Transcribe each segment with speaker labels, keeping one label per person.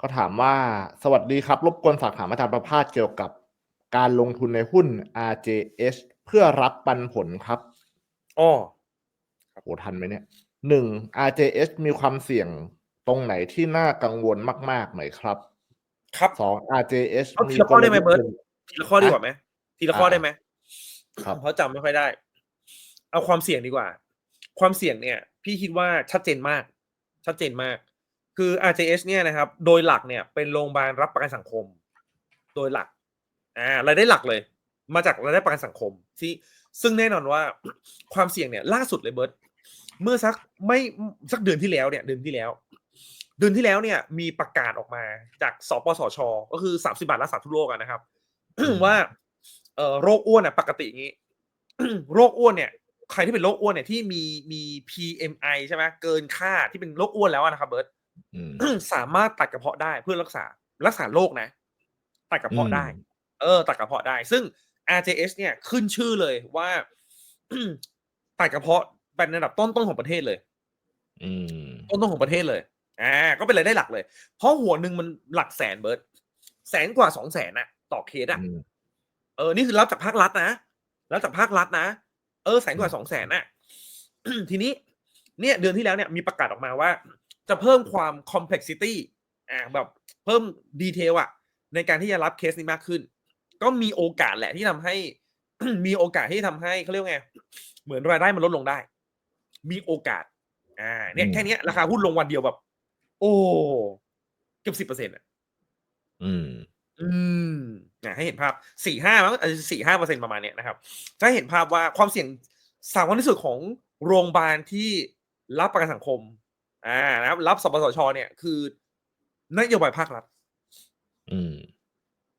Speaker 1: ก็ถามว่าสวัสดีครับ รบกวนฝากถามอาจารย์ประภาสเกี่ยวกับการลงทุนในหุ้น RJH เพื่อรับปันผลครับ
Speaker 2: อ้อ
Speaker 1: โหทันไหมเนี่ยหนึ่ง RJH มีความเสี่ยงตรงไหนที่น่ากังวลมากๆหน่อยครับ
Speaker 2: ครับ
Speaker 1: สอง RJH
Speaker 2: เอา
Speaker 1: มี
Speaker 2: ทีละข้อได้ไหมเบิร์ต
Speaker 1: กลยุทธ์
Speaker 2: ทีละข้อดีกว่าไหมทีละข้อได้ไหม
Speaker 1: ครับ
Speaker 2: เพราะจำไม่ค่อยได้ เอาความเสี่ยงดีกว่า ความเสี่ยงเนี่ย พี่คิดว่าชัดเจนมาก ชัดเจนมาก คือ RJS เนี่ยนะครับ โดยหลักเนี่ยเป็นโรงพยาบาลรับประกันสังคม โดยหลักอ่ารายได้หลักเลย มาจากรายได้ประกันสังคมที่ซึ่งแน่นอนว่าความเสี่ยงเนี่ยล่าสุดเลยเบิร์ตเมื่อสักไม่สักเดือนที่แล้วเนี่ยเดือนที่แล้ว เดือนที่แล้วเนี่ยมีประกาศออกมาจากสปสช ก็คือสามสิบาทรักษาทุกโรคอะนะครับ ว่าเอ่อโรคอ้วนอะปกติอย่างนี้โรคอ้วนเนี่ยใครที่เป็นโรคอ้วนเนี่ยที่มีมี PMI ใช่ไหมเกินค่าที่เป็นโรคอ้วนแล้วอะนะครับเบิร์ต
Speaker 1: อืม
Speaker 2: สามารถตัดกระเพาะได้เพื่อรักษารักษาโรคนะ ตัดกระเพาะได้
Speaker 1: อืม
Speaker 2: เออ ตัดกระเพาะได้ ซึ่ง RJS เนี่ยขึ้นชื่อเลยว่าตัดกระเพาะเป็นระดับต้นๆของประเทศเลย
Speaker 1: อืม
Speaker 2: ต้นๆของประเทศเลยอ่าก็เป็นรายได้หลักเลย เพราะหัวหนึ่งมันหลักแสนเบิร์ตแสนกว่าสองแสนอะต่อเคสอะ
Speaker 1: อืม
Speaker 2: เออนี่คือรับจากภาครัฐนะรับจากภาครัฐนะเออแสนกว่าสองแสนน่ะทีนี้ เนี่ย เดือนที่แล้วเนี่ยมีประกาศออกมาว่า จะเพิ่มความ complexity อ่าแบบเพิ่มดีเทลอะในการที่จะรับเคสนี้มากขึ้น ก็มีโอกาสแหละที่ทำให้ มีโอกาสที่ทำให้เขาเรียกว่าไง เหมือนรายได้มันลดลงได้ มีโอกาส อ่า เนี่ย
Speaker 1: อืม
Speaker 2: แค่เนี้ยราคาหุ้นลงวันเดียวแบบ โอ้เกือบสิบเปอร์เซ็นต์อะ
Speaker 1: อืม
Speaker 2: อืมอะให้เห็นภาพสี่ห้ามั้งสี่ห้าเปอร์เซ็นประมาณเนี้ยนะครับจะให้เห็นภาพว่าความเสี่ยงสำคัญที่สุดของโรงพยาบาลที่รับประกันสังคม อ่านะครับรับสปสชเนี่ยคือนโยบายภาครัฐ
Speaker 1: อืม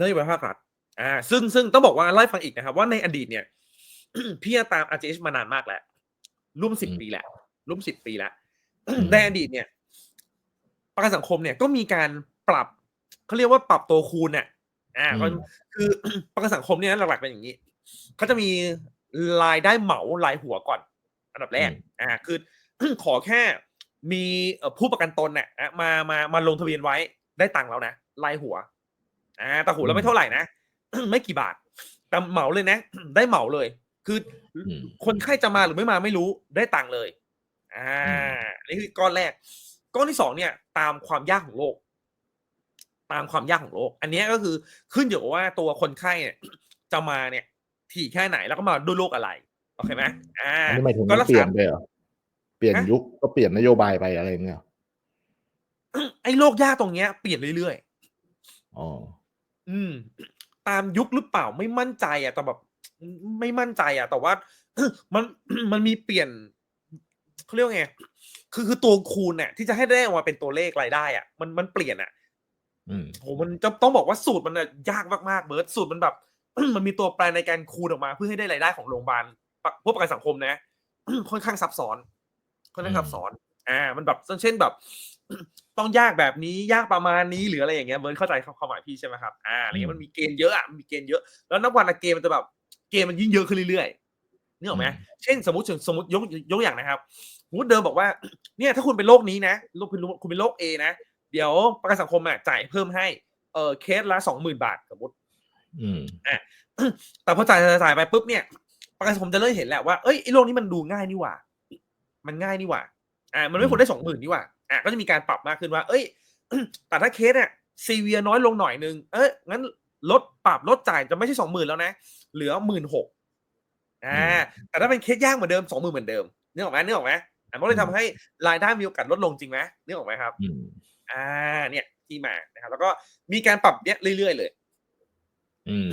Speaker 2: นโยบายภาครัฐอ่า ซึ่งซึ่งต้องบอกว่าไล่าให้ฟังอีกนะครับ ว่าในอดีตเนี่ยพี่ตาม RJH มานานมากแล้วร่วมสิบ
Speaker 1: อืม
Speaker 2: ปีแล้วร่วมสิบปีแล้ว
Speaker 1: อืม
Speaker 2: ในอดีตเนี่ย ประกันสังคมเนี่ยก็มีการปรับเขาเรียกว่าปรับตัวคูณเนี่ยอ่าก็
Speaker 1: อืม
Speaker 2: คือประกันสังคมเนี่ยหลักๆเป็นอย่างนี้เขาจะมีรายได้เหมารายหัวก่อน อันดับแรก อ่า คือขอแค่ มีเอ่อผู้ประกันตนเนี่ยอะมามามาลงทะเบียนไว้ได้ตังค์แล้วนะรายหัวอ่าแต่หัวละไม่เท่าไหร่นะไม่กี่บาทแต่เหมาเลยนะ ได้เหมาเลย คืออ
Speaker 1: อืม
Speaker 2: คนไข้จะมาหรือไม่มาไม่รู้ได้ตังค์เลย อ่า
Speaker 1: อืม
Speaker 2: นี่คือก้อนแรก ก้อนที่สองเนี่ย ตามความยากของโรคตามความยากของโรคอันเนี้ยก็คือขึ้นอยู่กับว่าตัวคนไข้เนี่ยจะมาเนี่ยถี่แค่ไหนแล้วก็มาด้วยโรคอะไรโอเคไหมอ่า
Speaker 1: อันนี้หมายถึง
Speaker 2: ก็
Speaker 1: มัน
Speaker 2: รัก
Speaker 1: เปลี่ย
Speaker 2: ษา
Speaker 1: นไปเหรอเปลี่ยน
Speaker 2: ฮะ
Speaker 1: ยุคก็เปลี่ยนนโยบายไปอะไรเงี้ย
Speaker 2: ไอ้โรคยากตรงเนี้ยเปลี่ยนเรื่อยๆ
Speaker 1: อ๋อ
Speaker 2: อืม ตามยุคหรือเปล่าไม่มั่นใจอะแต่แบบไม่มั่นใจอะ แต่ว่ามันมันมีเปลี่ยนเขาเรียกว่าไงคือคือตัวคูณเนี่ยที่จะให้ได้ออกมาเป็นตัวเลขรายได้อะ มันมันเปลี่ยนอะ
Speaker 1: อืม
Speaker 2: โหมันจะต้องบอกว่าสูตรมันน่ะยากมากๆเบิร์ตสูตรมันแบบ มันมีตัวแปรในการคูณออกมา เพื่อให้ได้รายได้ของโรงพยาบาลปะพวกประกันสังคมนะค่อนข้างซับซ้อน ค่อนข้างซับซ้อนอ่ามันแบบเช่นแบบ ต้องยากแบบนี้ยากประมาณนี้หรืออะไรอย่างเงี้ยเบิร์ตเข้าใจความหมายพี่ใช่ไหมครับอ่าอะไรเงี้ยมันมีเกณฑ์เยอะอะมันมีเกณฑ์เยอะ แล้วนับวันอะเกมมันจะแบบเกมมันยิ่งเยอะขึ้นเรื่อยๆนึกออกไหม
Speaker 1: อืม
Speaker 2: เช่นสมมติสมมติยกยกอย่างนะครับสมมติเดิมบอกว่า เนี่ยถ้าคุณเป็นโรคนี้นะโรคคุณคุณเป็นโรคเอนะเดี๋ยวประกันสังคมอะจ่ายเพิ่มให้เออเคสละสองหมื่นบาทสมมติ
Speaker 1: อืม
Speaker 2: แต่พอจ่ายจ่ายจ่ายไปปุ๊บเนี่ยประกันสังคมจะเริ่มเห็นแหละว่าเอ้ยไอ้โรคนี้มันดูง่ายนี่หว่า มันง่ายนี่หว่าอ่ามันไม่ควรได้สองหมื่นนี่หว่าอ่าก็จะมีการปรับมากขึ้นว่า เอ้ยแต่ถ้าเคสเนี่ยซีเวียน้อยลงหน่อยนึงเอ้ยงั้นลดปรับลดจ่ายจะไม่ใช่สองหมื่นแล้วนะ เหลือหมื่นหกอ่าแต่ถ้าเป็นเคสยากเหมือนเดิมสองหมื่นเหมือนเดิมนึกออกไหมนึกออกไหมอ่ามันก็เลยทำให้รายได้มีโอกาสลดลงจริงไหมนึกออกไหมครับ
Speaker 1: อืม
Speaker 2: อ่า เนี่ยที่มานะครับ แล้วก็มีการปรับเนี่ยเรื่อยๆเลย
Speaker 1: อืม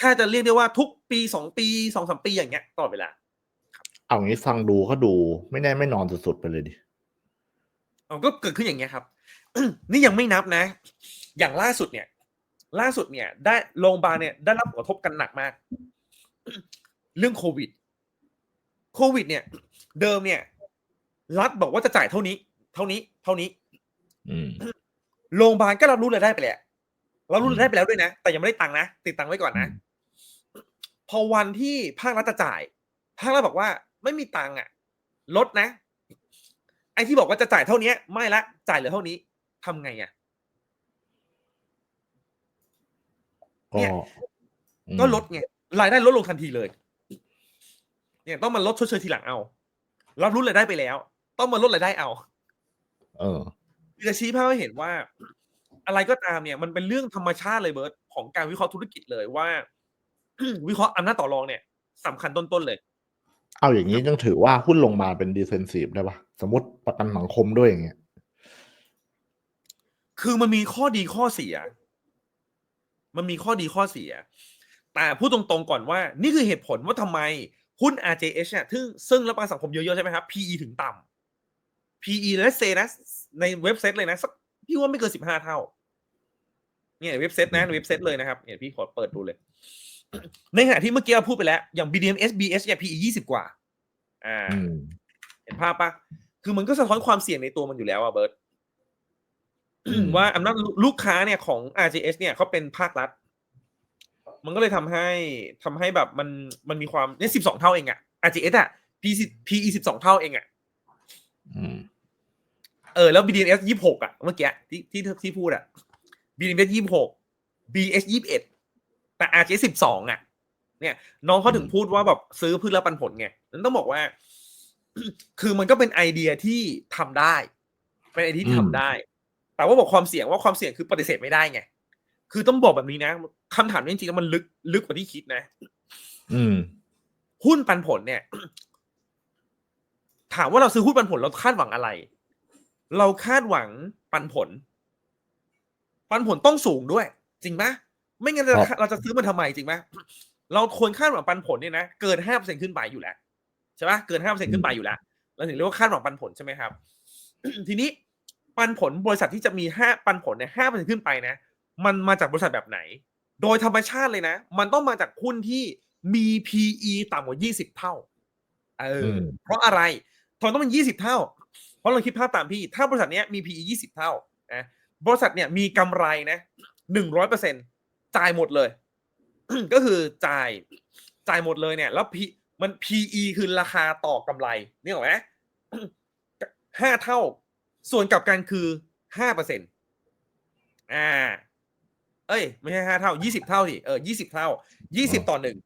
Speaker 2: ถ้าจะเรียกได้ว่าทุกปีสองปีสองสามปีอย่างเงี้ยตลอดเวลา
Speaker 1: เอางี้ฟังดูก็ดู ไม่แน่ไม่นอนสุดๆไปเลยดิ
Speaker 2: มันก็เกิดขึ้นอย่างเงี้ยครับ นี่ยังไม่นับนะ อย่างล่าสุดเนี่ย ล่าสุดเนี่ย ได้โรงพยาบาลเนี่ยได้รับผลกระทบกันหนักมาก เรื่องโควิด โควิด เนี่ย เดิมเนี่ย รัฐบอกว่าจะจ่ายเท่านี้ เท่านี้ เท่านี้
Speaker 1: อืม
Speaker 2: โรงพยาบาลก็รับรู้รายได้ไปแล้วรับรู้
Speaker 1: อืม
Speaker 2: รายได้ไปแล้วด้วยนะ แต่ยังไม่ได้ตังค์นะ ติดตังค์ไว้ก่อนนะ พอวันที่ภาครัฐจะจ่าย ภาครัฐบอกว่า ไม่มีตังค์อะ ลดนะ ไอ้ที่บอกว่าจะจ่ายเท่านี้ไม่ละ จ่ายเหลือเท่านี้ทำไงอะ
Speaker 1: ก็
Speaker 2: เนี่ย
Speaker 1: อืม
Speaker 2: ก็ลดไงรายได้ลดลงทันทีเลย เนี่ยต้องมาลดชดเชยทีหลังเอา รับรู้รายได้ไปแล้ว ต้องมาลดรายได้เอา
Speaker 1: เออ
Speaker 2: จะชี้ภาพให้เห็นว่า อะไรก็ตามเนี่ย มันเป็นเรื่องธรรมชาติเลยเบิร์ตของการวิเคราะห์ธุรกิจเลยว่า วิเคราะห์อำนาจต่อรองเนี่ยสำคัญต้นๆเลย
Speaker 1: เอาอย่างนี้ยังถือว่าหุ้นลงมาเป็นดีเฟนซีฟได้ปะสมมติประกันสังคมด้วยอย่างเงี้ย
Speaker 2: คือมันมีข้อดีข้อเสีย มันมีข้อดีข้อเสีย แต่พูดตรงๆก่อนว่า นี่คือเหตุผลว่าทำไมหุ้น RJH เนี่ยซึ่งซึ่งรับประกันสังคมเยอะๆใช่ไหมครับ PE ถึงต่ำ PE และเซนะในเว็บไซต์เลยนะสักพี่ว่าไม่เกินสิบห้าเท่า เนี่ยเว็บไซต์นะเว็บไซต์เลยนะครับเนี่ยพี่ขอเปิดดูเลย ในขณะที่เมื่อกี้เราพูดไปแล้ว อย่าง BDM SBS เนี่ย PE ยี่สิบกว่า อ่า
Speaker 1: อืม
Speaker 2: เห็นภาพปะคือมันก็สะท้อนความเสี่ยงในตัวมันอยู่แล้วอะเบิร์ต
Speaker 1: อืม
Speaker 2: ว่าอำนาจลูกค้าเนี่ยของ RJS เนี่ยเขาเป็นภาครัฐ มันก็เลยทำให้ทำให้แบบมันมันมีความเนี่ยสิบสองเท่าเองอะ RJS อะ PE พีสิบสองเท่าเองอะ
Speaker 1: อืม
Speaker 2: เออ แล้ว BDMs ยี่หกอะเมื่อกี้ที่ที่ที่พูดอะ BDMs ยี่หก BS ยี่เอ็ด แต่ RJS สิบสองอะเนี่ย น้องเขาถึงพูดว่าแบบซื้อพืชแล้วปันผลไงนั้นต้องบอกว่า คือมันก็เป็นไอเดียที่ทำได้ เป็นไอเดียที่ทำได้ แต่ว่าบอกความเสี่ยงว่าความเสี่ยงคือปฏิเสธไม่ได้ไง คือต้องบอกแบบนี้นะคำถามนี้จริงๆแล้วมันลึกลึกกว่าที่คิดนะ
Speaker 1: อืม
Speaker 2: หุ้นปันผลเนี่ย ถามว่าเราซื้อหุ้นปันผลเราคาดหวังอะไร เราคาดหวังปันผล ปันผลต้องสูงด้วย จริงไหม ไม่งั้นเรา
Speaker 1: ครับ
Speaker 2: เราจะซื้อมันทำไมจริงไหมเราควรคาดหวังปันผลเนี่ยนะเกินห้าเปอร์เซ็นขึ้นไปอยู่แล้วใช่ปะเกินห้าเปอร์เซ็นขึ้นไปอยู่แล้วเราถึงเรียกว่าคาดหวังปันผลใช่ไหมครับ ทีนี้ปันผลบริษัทที่จะมีห้าปันผลเนี่ยห้าเปอร์เซ็นขึ้นไปนะ มันมาจากบริษัทแบบไหน โดยธรรมชาติเลยนะ มันต้องมาจากหุ้นที่มี PE ต่ำกว่า20เท่าเอออ
Speaker 1: ม
Speaker 2: เพราะอะไรทำไมต้องเป็น20เท่า เพราะเราคิดภาพตามพี่ ถ้าบริษัทเนี้ยมี PE 20เท่านะบริษัทเนี่ยมีกำไรนะ100% จ่ายหมดเลย ก็คือจ่ายจ่ายหมดเลยเนี่ย แล้ว P มัน PE คือราคาต่อกำไรนี่หรอกไหมห้าเท่า ส่วนกลับกันคือห้าเปอร์เซ็นอ่า เอ้ย ไม่ใช่ห้าเท่ายี่สิบเท่าดิเออยี่สิบเท่ายี่สิบต่อหนึ่ง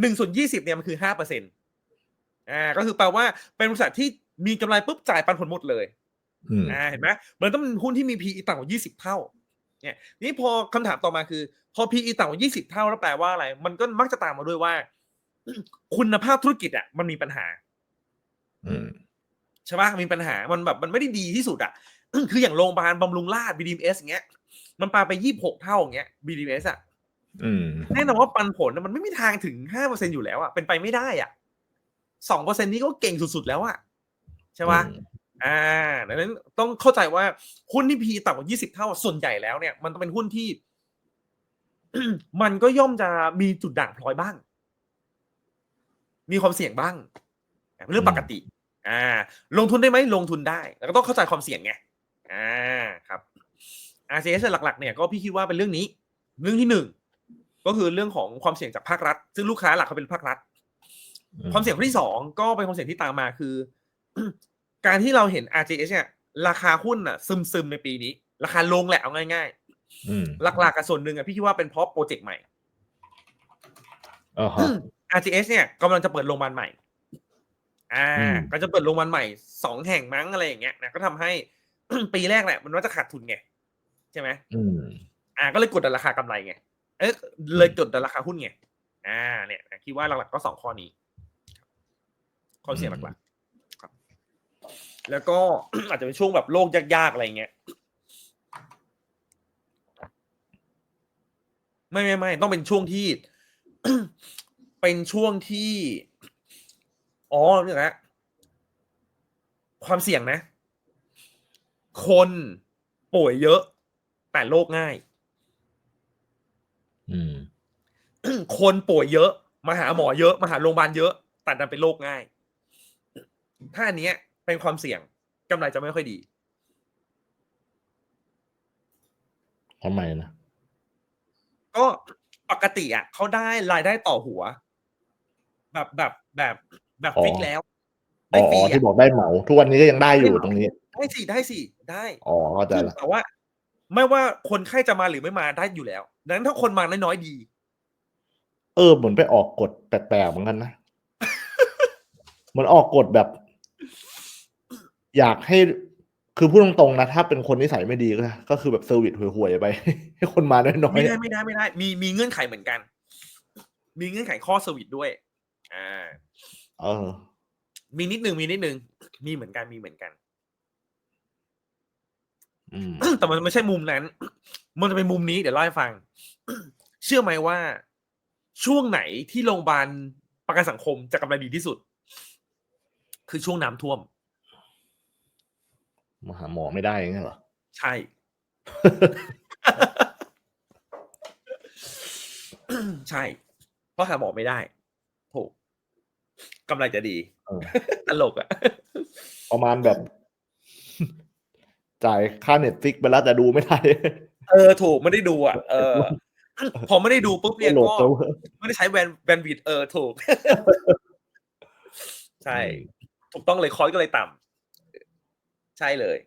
Speaker 2: หนึ่งส่วนยี่สิบเนี่ยมันคือห้าเปอร์เซ็นอ่า ก็คือแปลว่าเป็นบริษัทที่มีกำไรปุ๊บจ่ายปันผลหมดเลย
Speaker 1: อืม
Speaker 2: อ่าเห็นไหมมันต้องเป็นหุ้นที่มี PE ต่ำกว่ายี่สิบเท่า เนี่ยนี่พอคำถามต่อมาคือ พอ PE ต่ำกว่ายี่สิบเท่าแล้วแปลว่าอะไร มันก็มักจะตามมาด้วยว่า คุณภาพธุรกิจอะมันมีปัญหา
Speaker 1: อืม
Speaker 2: ใช่ปะมีปัญหามันแบบมันไม่ได้ดีที่สุดอะคืออย่างโรงพยาบาลบำรุงราษ BDMs อย่างเงี้ย มันปาไปยี่หกเท่าอย่างเงี้ย BDMs อะ
Speaker 1: อืม
Speaker 2: แน่นอนว่าปันผลน่ะมันไม่มีทางถึงห้าเปอร์เซ็นอยู่แล้วอะเป็นไปไม่ได้อะสองเปอร์เซ็นนี้ก็เก่งสุดๆแล้วอะใช่ปะ
Speaker 1: อืม
Speaker 2: อ่าดังนั้นต้องเข้าใจว่าหุ้นที่พีต่ำกว่ายี่สิบเท่าส่วนใหญ่แล้วเนี่ย มันต้องเป็นหุ้นที่ มันก็ย่อมจะมีจุดด่างพลอยบ้าง มีความเสี่ยงบ้างเป็นเรื่องปกติ อ่า ลงทุนได้ไหมลงทุนได้ แล้วก็ต้องเข้าใจความเสี่ยงไงอ่าครับ RCS หลัก ๆ เนี่ยก็พี่คิดว่าเป็นเรื่องนี้ เรื่องที่หนึ่งก็คือเรื่องของความเสี่ยงจากภาครัฐ ซึ่งลูกค้าหลักเขาเป็นภาครัฐ ความเสี่ยงข้อที่สองก็เป็นความเสี่ยงที่ตามมาคือ การที่เราเห็น RJS เนี่ยราคาหุ้นอะ ซึมๆในปีนี้ ราคาลงแหละเอาง่าย
Speaker 1: อืม
Speaker 2: ๆหลักๆกับส่วนหนึ่งอะพี่คิดว่าเป็นเพราะโปรเจกต์ใหม่
Speaker 1: อ่าฮะ
Speaker 2: RGS เนี่ยกำลังจะเปิดโรงพยาบาลใหม่ อ่า
Speaker 1: อืม
Speaker 2: ก็จะเปิดโรงพยาบาลใหม่สองแห่งมั้งอะไรอย่างเงี้ยนะก็ทำให้ปีแรกเนี่ยมันว่าจะขาดทุนไงใช่ไหม
Speaker 1: อืม
Speaker 2: อ่า ก็เลยกดดันราคากำไรไงเอ๊ะเลยกดดันราคาหุ้นไงอ่า เนี่ยคิดว่าหลักๆก็สองข้อนี้ข้อเสียงหลักๆครับ แล้วก็อาจจะเป็นช่วงแบบโลกยากๆอะไรเงี้ยไม่ไม่ไม่ต้องเป็นช่วงที่ เป็นช่วงที่อ๋อเนี่ยนะความเสี่ยงนะ คนป่วยเยอะ แต่โรคง่าย
Speaker 1: อืม
Speaker 2: คนป่วยเยอะ มาหาหมอเยอะ มาหาโรงพยาบาลเยอะ แต่ดันเป็นโรคง่าย ถ้าอันเนี้ย เป็นความเสี่ยงกำไรจะไม่ค่อยดี
Speaker 1: ทำไมนะ
Speaker 2: ก็ปกติอะเขาได้รายได้ต่อหัว แบบแบบแบบแบบ
Speaker 1: อ๋อ
Speaker 2: ฟิกแล้ว
Speaker 1: อ๋
Speaker 2: ได้
Speaker 1: อ
Speaker 2: ฟรี
Speaker 1: ที่
Speaker 2: อะ
Speaker 1: บอกได้เหมา ทุกวันนี้ก็ยังได้อยู่
Speaker 2: ได้เหมา
Speaker 1: ตรงนี้
Speaker 2: ได้สิได้สิได้
Speaker 1: อ๋อเข้าใจละ
Speaker 2: แต่ว่า ไม่ว่าคนไข้จะมาหรือไม่มาได้อยู่แล้วดังนั้นถ้าคนมาน้อยๆดี
Speaker 1: เออเหมือนไปออกกฎแปลกๆเหมือนกันนะเหมือนออกกฎแบบ อยากให้คือพูดตรงๆนะ ถ้าเป็นคนนิสัยไม่ดีก็ก็คือแบบเซอร์วิสห่วยๆไป ให้คนมาน้อย
Speaker 2: ไม่ได้ไม่ได้ไม่ได้ มีมีเงื่อนไขเหมือนกัน มีเงื่อนไขข้อสวิตด้วย อ่า
Speaker 1: ๆเออ
Speaker 2: มีนิดนึงมีนิดนึงมีเหมือนกันมีเหมือนกัน
Speaker 1: อืม
Speaker 2: แต่มันไม่ใช่มุมนั้น มันจะเป็นมุมนี้เดี๋ยวเล่าให้ฟัง เชื่อไหมว่าช่วงไหนที่โรงพยาบาลประกันสังคมจะกำไรดีที่สุด คือช่วงน้ำท่วม
Speaker 1: มาหาหมอไม่ได้อย่างเงี้ยเหรอ
Speaker 2: ใช่ ใช่ เพราะหาหมอไม่ได้ถูกกำไรจะดี
Speaker 1: เออ
Speaker 2: ตลกอะ
Speaker 1: ประมาณแบบ จ่ายค่าเน็ตฟิกไปแล้วแต่ดูไม่ได้
Speaker 2: เออ ถูกไม่ได้ดูอะ เออพอไม่ได้ดูปุ๊บเนี่ย
Speaker 1: โหลด
Speaker 2: ก็
Speaker 1: ตัว
Speaker 2: ไม่ได้ใช้แวนแวนวิดเออถูก ใช่ ถูกต้องเลยคอยก็เลยต่ำ ใช่เลย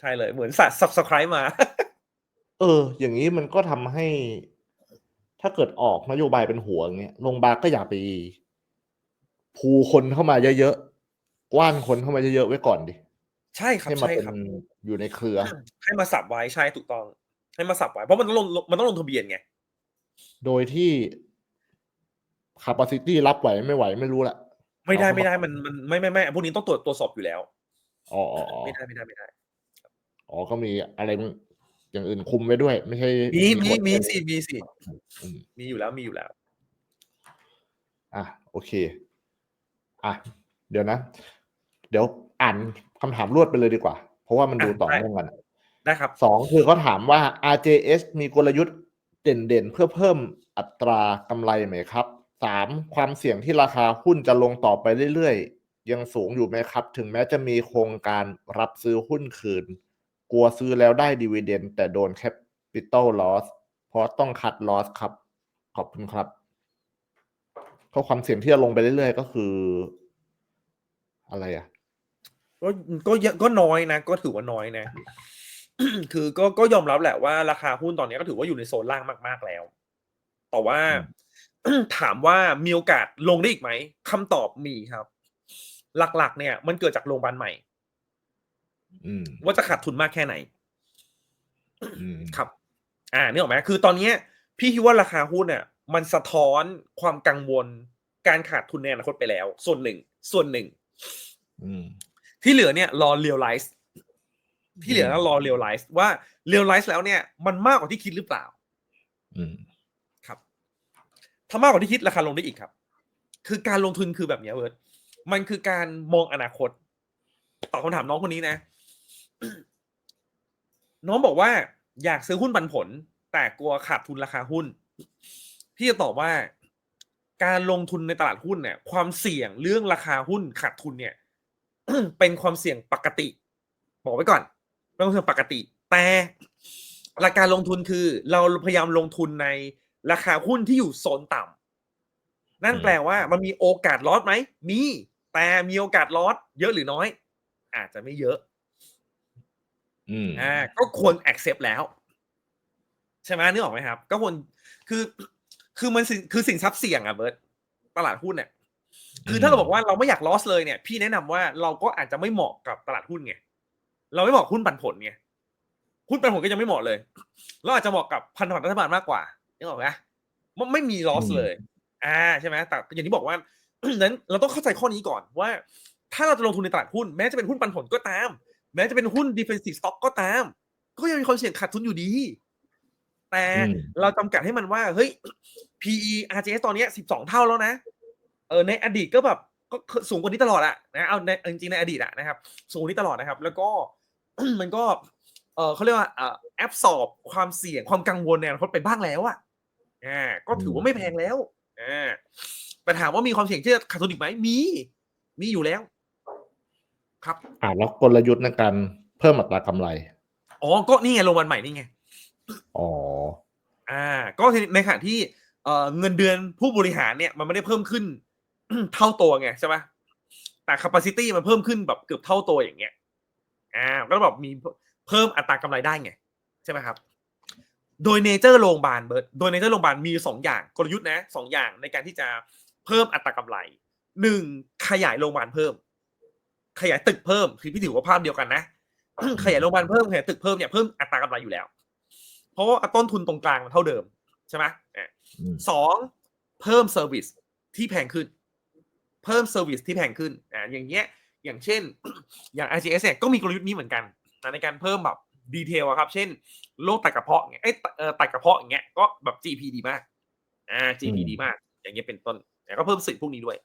Speaker 2: ใช่เลย เหมือนสัตว์ subscribe มา
Speaker 1: เออ อย่างนี้มันก็ทำให้ ถ้าเกิดออกนโยบายเป็นหัวอย่างเงี้ยโรงพยาบาลก็อย่าไปพูคนเข้ามาเยอะๆกว้านคนเข้ามาเยอะๆไว้ก่อนดิ
Speaker 2: ใช่ครับ
Speaker 1: ให้มา
Speaker 2: ใช่
Speaker 1: เป็น
Speaker 2: ครับ
Speaker 1: อยู่ในเครือ
Speaker 2: ให้มาสับไว้ใช่ถูกต้อง ให้มาสับไว้ เพราะมันต้องลงมันต้องลงทะเบียนไง
Speaker 1: โดยที่ capacity รับไหวไม่ไหวไม่รู้แหละ
Speaker 2: ไม่ได้
Speaker 1: เอาเข้า
Speaker 2: ไม่ได้มันมันไม่ไม่ไม่พวกนี้ต้องตรวจตรวจสอบอยู่แล้ว
Speaker 1: อ๋ออ๋ออ๋อ
Speaker 2: ไม่ได้ไม่ได้ไม่ได้
Speaker 1: อ๋อก็มีอะไรอย่างอื่นคุมไว้ด้วย ไม่ใช่
Speaker 2: มีมี
Speaker 1: กฎ
Speaker 2: มีสิมีสิ
Speaker 1: อืม
Speaker 2: มีอยู่แล้วมีอยู่แล้ว
Speaker 1: อะโอเค อะเดี๋ยวนะ เดี๋ยวอ่านคำถามรวดไปเลยดีกว่า เพราะว่ามันดู
Speaker 2: อะ
Speaker 1: ต่อ
Speaker 2: ได้
Speaker 1: เนื่องกันอะ
Speaker 2: ได้ครับ
Speaker 1: สองคือเขาถามว่า RJS มีกลยุทธ์เด่นๆ เพื่อเพิ่มอัตรากำไรไหมครับสามความเสี่ยงที่ราคาหุ้นจะลงต่อไปเรื่อยๆ ยังสูงอยู่ไหมครับ ถึงแม้จะมีโครงการรับซื้อหุ้นคืน กลัวซื้อแล้วได้ดีเวเดนแต่โดนแคปิตอลลอสเพราะต้องคัดลอสครับ ขอบคุณครับก็ความเสี่ยงที่จะลงไปเรื่อยๆ ก็คือ อะไรอะ
Speaker 2: ก็ก็เยอะก็น้อยนะ ก็ถือว่าน้อยนะ คือก็ก็ยอมรับแหละว่าราคาหุ้นตอนนี้ก็ถือว่าอยู่ในโซนล่างมากๆแล้ว แต่ว่าถามว่ามีโอกาสลงได้อีกไหมคำตอบมีครับ หลัก ๆ เนี่ย มันเกิดจากโรงพยาบาลใหม่
Speaker 1: อืม
Speaker 2: ว่าจะขาดทุนมากแค่ไหน
Speaker 1: อืม
Speaker 2: ครับ อ่านี่ออกไหมคือตอนเนี้ยพี่คิดว่าราคาหุ้นเนี่ย มันสะท้อนความกังวล การขาดทุนในอนาคตไปแล้ว ส่วนหนึ่ง ส่วนหนึ่ง
Speaker 1: อืม
Speaker 2: ที่เหลือเนี่ย รอเรียลไลซ์ที่เหลือแล้วรอเรียลไลซ์ว่าเรียลไลซ์แล้วเนี่ย มันมากกว่าที่คิดหรือเปล่า
Speaker 1: อืม
Speaker 2: ครับ ถ้ามากกว่าที่คิดราคาลงได้อีกครับ คือการลงทุนคือแบบเนี้ยเวิร์ด มันคือการมองอนาคตตอบคำถามน้องคนนี้นะ น้องบอกว่า อยากซื้อหุ้นปันผล แต่กลัวขาดทุนราคาหุ้น พี่จะตอบว่า การลงทุนในตลาดหุ้นเนี่ย ความเสี่ยงเรื่องราคาหุ้นขาดทุนเนี่ย เป็นความเสี่ยงปกติ บอกไว้ก่อนเป็นความเสี่ยงปกติ แต่หลักการลงทุนคือ เราพยายามลงทุนในราคาหุ้นที่อยู่โซนต่ำนั่น
Speaker 1: อืม
Speaker 2: แปลว่ามันมีโอกาสลอสไหมมี แต่มีโอกาสลอสเยอะหรือน้อย อาจจะไม่เยอะ
Speaker 1: อืม
Speaker 2: อ่าก็ควร accept แล้ว ใช่ไหมนึกออกไหมครับ ก็ควรคือคือมันสินคือสินทรัพย์เสี่ยงอะเบิร์ตตลาดหุ้นเนี่ยคือถ้าเราบอกว่าเราไม่อยาก loss เลยเนี่ย พี่แนะนำว่าเราก็อาจจะไม่เหมาะกับตลาดหุ้นไงเราไม่เหมาะกับหุ้นปันผลไงหุ้นปันผลก็ยังไม่เหมาะเลย เราอาจจะเหมาะกับพันธบัตรรัฐบาลมากกว่านึกออกไหมมันไม่มี loss เลย อ่าใช่ไหมแต่อย่างที่บอกว่า นั้นเราต้องเข้าใจข้อนี้ก่อนว่า ถ้าเราจะลงทุนในตลาดหุ้นแม้จะเป็นหุ้นปันผลก็ตาม แม้จะเป็นหุ้น defensive stock ก็ตาม ก็ยังมีความเสี่ยงขาดทุนอยู่ดี แต่
Speaker 1: อืม
Speaker 2: เราจำกัดให้มันว่า เฮ้ย PE RJS ตอนเนี้สิบสองเท่าแล้วนะ เออในอดีตก็แบบก็สูงกว่านี้ตลอดอะนะเอาในจริงๆในอดีตอะนะครับ สูงกว่านี้ตลอดนะครับ แล้วก็มันก็ เออเขาเรียกว่าเอ่อแอบสอบความเสี่ยงความกังวลในอนาคตไปบ้างแล้วอะอ่าก็ถือว่าไม่แพงแล้วอ่า แต่ถามว่ามีความเสี่ยงที่จะขาดทุนอีกไหมมี มีอยู่แล้ว ครับ
Speaker 1: อ่าแล้วกลยุทธ์ในการเพิ่มอัตรากำไร
Speaker 2: อ๋อ ก็นี่ไงโรงพยาบาลใหม่นี่ไง
Speaker 1: อ๋อ
Speaker 2: อ่า ก็ในขณะที่เอ่อเงินเดือนผู้บริหารเนี่ย มันไม่ได้เพิ่มขึ้น เท่าตัวไงใช่ไหมแต่ capacity มันเพิ่มขึ้นแบบเกือบเท่าตัวอย่างเงี้ย อ่า ก็แบบมีเพิ่มอัตรากำไรได้ไง ใช่ไหมครับ โดยเนเจอร์โรงพยาบาลเบิร์ดโดยเนเจอร์โรงพยาบาลมีสองอย่างกลยุทธ์นะสองอย่างในการที่จะ เพิ่มอัตรากำไรหนึ่งขยายโรงพยาบาลเพิ่ม ขยายตึกเพิ่มคือพี่ถือว่าภาพเดียวกันนะขยายโรงพยาบาลเพิ่มขยายตึกเพิ่มเนี่ยเพิ่มอัตรากำไรอยู่แล้ว เพราะว่าต้นทุนตรงกลางมันเท่าเดิมใช่ไหมอะ
Speaker 1: อืม
Speaker 2: สองเพิ่มเซอร์วิสที่แพงขึ้น เพิ่มเซอร์วิสที่แพงขึ้นอ่าอย่างเงี้ยอย่างเช่น อย่าง RGS เนี่ยก็มีกลยุทธ์นี้เหมือนกันนะในการเพิ่มแบบดีเทลอะครับ เช่นโรคไตกระเพาะเงี้ยไอ้ยเอ่อไตกระเพาะอย่างเงี้ยก็แบบ GP ดีมากอ่า GP
Speaker 1: อืม
Speaker 2: ดีมาก อย่างเงี้ยเป็นต้น แต่ก็เพิ่มสิทธิ์พวกนี้ด้วย